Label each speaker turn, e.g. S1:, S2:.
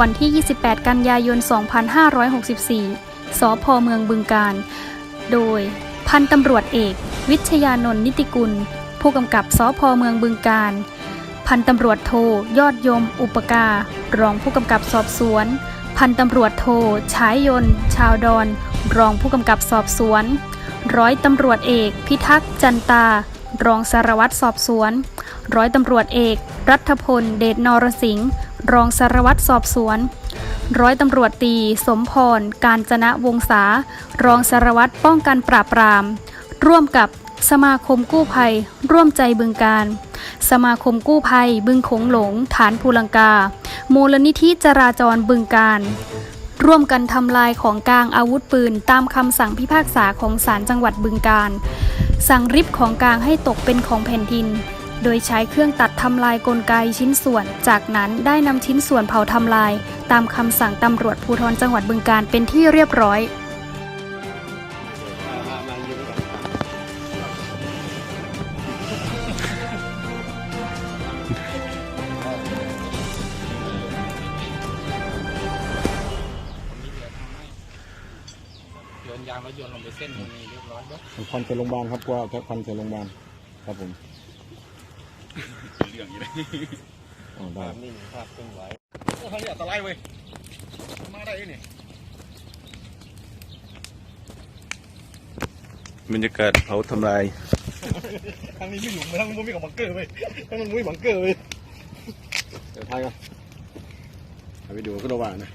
S1: วันที่ 28 กันยายน 2564 สพเมืองบึงการ โดยพันตำรวจเอก วิชยานนท์นิติกุล ผู้กำกับสพเมืองบึงการ พันตำรวจโทยอดยม อุปการรองผู้กำกับสอบสวน พันตำรวจโทฉายยนต์ ชาวดอน รองผู้กำกับสอบสวน ร้อยตำรวจเอก พิทักษ์จันตารองสารวัตรสอบสวน ร้อยตำรวจเอก รัฐพล เดชนรสิงห์ รองสารวัตรสอบสวน ร้อยตำรวจตี สมพร การจนะวงศารองสารวัตรป้องกันปราบปราม ร่วมกับสมาคมกู้ภัย ร่วมใจบึงการ สมาคมกู้ภัย บึงโขงหลง ฐานภูลังกา มูลนิธิจราจรบึงการ ร่วมกันทำลายของกลางอาวุธปืน ตามคำสั่งพิพากษาของศาลจังหวัดบึงการ สั่งริบของกลางให้ตกเป็นของแผ่นดิน โดยใช้เครื่องตัดทำลายกลไกชิ้นส่วน จากนั้นได้นำชิ้นส่วนเผาทำลาย ตามคำสั่งตำรวจภูธรจังหวัดบึงการเป็นที่เรียบร้อย
S2: โยนยางรถยนต์ลงไปเส้นตรงนี้เรียบร้อยแล้ว
S3: ควันใส่โรงพยาบาลครับกลัว่าแค่ควันใส่โรงพยาบาลครับผม
S2: เรื่องอย่างนี้
S3: อ๋อได้
S2: นิ่งภาพเคลื่อนไหวโอ้ทางนี้อันตรายเว้ยมาได้ยังนี่
S4: บรรยากาศเผาทำลาย
S2: ทางนี้ไม่หลุมทางนู้นไม่กับบังเกอร์เว้ยทางนู้นไม่บังเกอร์เว้ย
S3: เดี๋ยวถ่ายกันถ่ายวิดีโอก็ระหว่างนะ